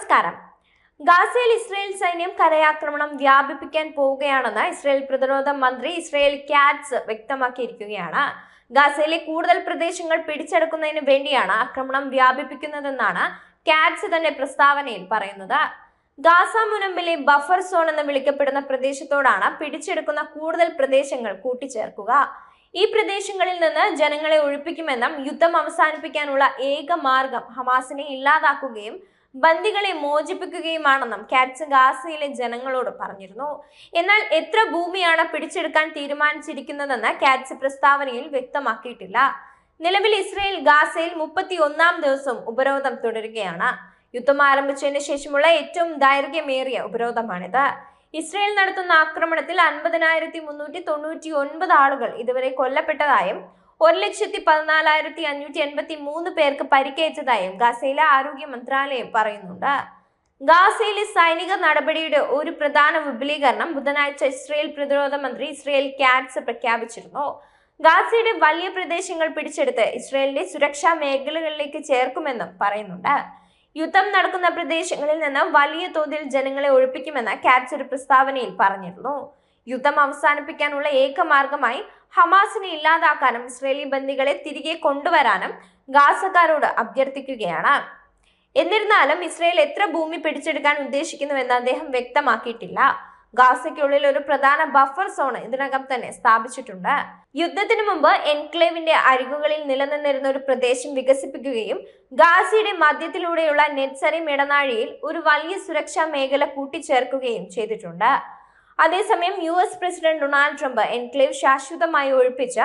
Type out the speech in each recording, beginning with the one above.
നമസ്കാരം. ഗാസയിൽ ഇസ്രയേൽ സൈന്യം കരയാക്രമണം വ്യാപിപ്പിക്കാൻ പോവുകയാണെന്ന് ഇസ്രയേൽ പ്രതിരോധ മന്ത്രി ഇസ്രയേൽ കാറ്റ്സ് വ്യക്തമാക്കിയിരിക്കുകയാണ്. ഗാസയിലെ കൂടുതൽ പ്രദേശങ്ങൾ പിടിച്ചെടുക്കുന്നതിന് വേണ്ടിയാണ് ആക്രമണം വ്യാപിപ്പിക്കുന്നതെന്നാണ് കാറ്റ്സ് തന്റെ പ്രസ്താവനയിൽ പറയുന്നത്. ഗാസ മുനമ്പിലെ ബഫർ സോൺ എന്ന് വിളിക്കപ്പെടുന്ന പ്രദേശത്തോടാണ് പിടിച്ചെടുക്കുന്ന കൂടുതൽ പ്രദേശങ്ങൾ കൂട്ടിച്ചേർക്കുക. ഈ പ്രദേശങ്ങളിൽ നിന്ന് ജനങ്ങളെ ഒഴിപ്പിക്കുമെന്നും യുദ്ധം അവസാനിപ്പിക്കാനുള്ള ഏക മാർഗം ഹമാസിനെ ഇല്ലാതാക്കുകയും ബന്ദികളെ മോചിപ്പിക്കുകയുമാണെന്നും കാറ്റ്സ് ഗാസയിലെ ജനങ്ങളോട് പറഞ്ഞിരുന്നു. എന്നാൽ എത്ര ഭൂമിയാണ് പിടിച്ചെടുക്കാൻ തീരുമാനിച്ചിരിക്കുന്നതെന്ന് കാറ്റ്സ് പ്രസ്താവനയിൽ വ്യക്തമാക്കിയിട്ടില്ല. നിലവിൽ ഇസ്രയേൽ ഗാസയിൽ മുപ്പത്തി ഒന്നാം ദിവസം ഉപരോധം തുടരുകയാണ്. യുദ്ധം ആരംഭിച്ചതിന് ശേഷമുള്ള ഏറ്റവും ദൈർഘ്യമേറിയ ഉപരോധമാണിത്. ഇസ്രയേൽ നടത്തുന്ന ആക്രമണത്തിൽ അൻപതിനായിരത്തി മുന്നൂറ്റി തൊണ്ണൂറ്റി ഒൻപത് ആളുകൾ ഇതുവരെ കൊല്ലപ്പെട്ടതായും ഒരു ലക്ഷത്തി പതിനാലായിരത്തി അഞ്ഞൂറ്റി എൺപത്തി മൂന്ന് പേർക്ക് പരിക്കേറ്റതായും ഗാസയിലെ ആരോഗ്യ മന്ത്രാലയം പറയുന്നുണ്ട്. ഗാസയിലെ സൈനിക നടപടിയുടെ ഒരു പ്രധാന വിപുലീകരണം ബുധനാഴ്ച ഇസ്രയേൽ പ്രതിരോധ മന്ത്രി ഇസ്രയേൽ കാറ്റ്സ് പ്രഖ്യാപിച്ചിരുന്നു. ഗാസയുടെ വലിയ പ്രദേശങ്ങൾ പിടിച്ചെടുത്ത് ഇസ്രയേലിന്റെ സുരക്ഷാ മേഖലകളിലേക്ക് ചേർക്കുമെന്നും പറയുന്നുണ്ട്. യുദ്ധം നടക്കുന്ന പ്രദേശങ്ങളിൽ നിന്ന് വലിയ തോതിൽ ജനങ്ങളെ ഒഴിപ്പിക്കുമെന്ന് കാറ്റ്സ് ഒരു പ്രസ്താവനയിൽ പറഞ്ഞിരുന്നു. യുദ്ധം അവസാനിപ്പിക്കാനുള്ള ഏക മാർഗമായി ഹമാസിനെ ഇല്ലാതാക്കാനും ഇസ്രേലി ബന്ദികളെ തിരികെ കൊണ്ടുവരാനും ഗാസക്കാരോട് അഭ്യർത്ഥിക്കുകയാണ്. എന്നിരുന്നാലും ഇസ്രയേൽ എത്ര ഭൂമി പിടിച്ചെടുക്കാൻ ഉദ്ദേശിക്കുന്നുവെന്ന് അദ്ദേഹം വ്യക്തമാക്കിയിട്ടില്ല. ഗാസയ്ക്കുള്ളിൽ ഒരു പ്രധാന ബഫർ സോൺ ഇതിനകം തന്നെ സ്ഥാപിച്ചിട്ടുണ്ട്. യുദ്ധത്തിനു മുമ്പ് എൻക്ലേവിന്റെ അരികുകളിൽ നിലനിന്നിരുന്ന ഒരു പ്രദേശം വികസിപ്പിക്കുകയും ഗാസയുടെ മധ്യത്തിലൂടെയുള്ള നെറ്റ്സറി ഇടനാഴിയിൽ ഒരു വലിയ സുരക്ഷാ മേഖല കൂട്ടിച്ചേർക്കുകയും ചെയ്തിട്ടുണ്ട്. അതേസമയം U S president Donald Trump enclave ശാശ്വതമായി ഒഴിപ്പിച്ച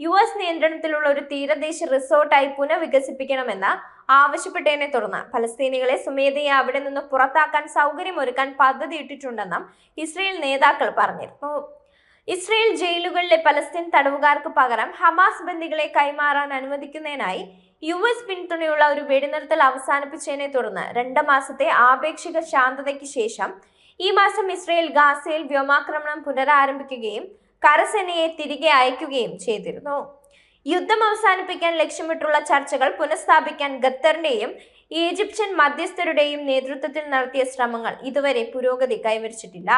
യു എസ് നിയന്ത്രണത്തിലുള്ള ഒരു തീരദേശ റിസോർട്ടായി പുനഃവികസിപ്പിക്കണമെന്ന് ആവശ്യപ്പെട്ടതിനെ തുടർന്ന് ഫലസ്തീനികളെ സ്വമേധയെ അവിടെ നിന്ന് പുറത്താക്കാൻ സൗകര്യമൊരുക്കാൻ പദ്ധതി ഇട്ടിട്ടുണ്ടെന്നും ഇസ്രയേൽ നേതാക്കൾ പറഞ്ഞിരുന്നു. ഇസ്രയേൽ ജയിലുകളിലെ പലസ്തീൻ തടവുകാർക്ക് പകരം ഹമാസ് ബന്ദികളെ കൈമാറാൻ അനുവദിക്കുന്നതിനായി യു എസ് പിന്തുണയുള്ള ഒരു വെടിനിർത്തൽ അവസാനിപ്പിച്ചതിനെ തുടർന്ന് രണ്ട് മാസത്തെ ആപേക്ഷിക ശാന്തതയ്ക്ക് ശേഷം ഈ മാസം ഇസ്രയേൽ ഗാസയിൽ വ്യോമാക്രമണം പുനരാരംഭിക്കുകയും കരസേനയെ തിരികെ അയക്കുകയും ചെയ്തിരുന്നു. യുദ്ധം അവസാനിപ്പിക്കാൻ ലക്ഷ്യമിട്ടുള്ള ചർച്ചകൾ പുനഃസ്ഥാപിക്കാൻ ഖത്തറിന്റെയും ഈജിപ്ഷ്യൻ മധ്യസ്ഥരുടെയും നേതൃത്വത്തിൽ നടത്തിയ ശ്രമങ്ങൾ ഇതുവരെ പുരോഗതി കൈവരിച്ചിട്ടില്ല.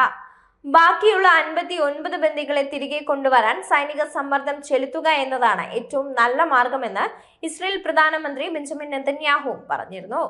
ബാക്കിയുള്ള അൻപത്തി ഒൻപത് ബന്ദികളെ തിരികെ കൊണ്ടുവരാൻ സൈനിക സമ്മർദ്ദം ചെലുത്തുക എന്നതാണ് ഏറ്റവും നല്ല മാർഗമെന്ന് ഇസ്രയേൽ പ്രധാനമന്ത്രി ബെഞ്ചമിൻ നെതന്യാഹു പറഞ്ഞിരുന്നു.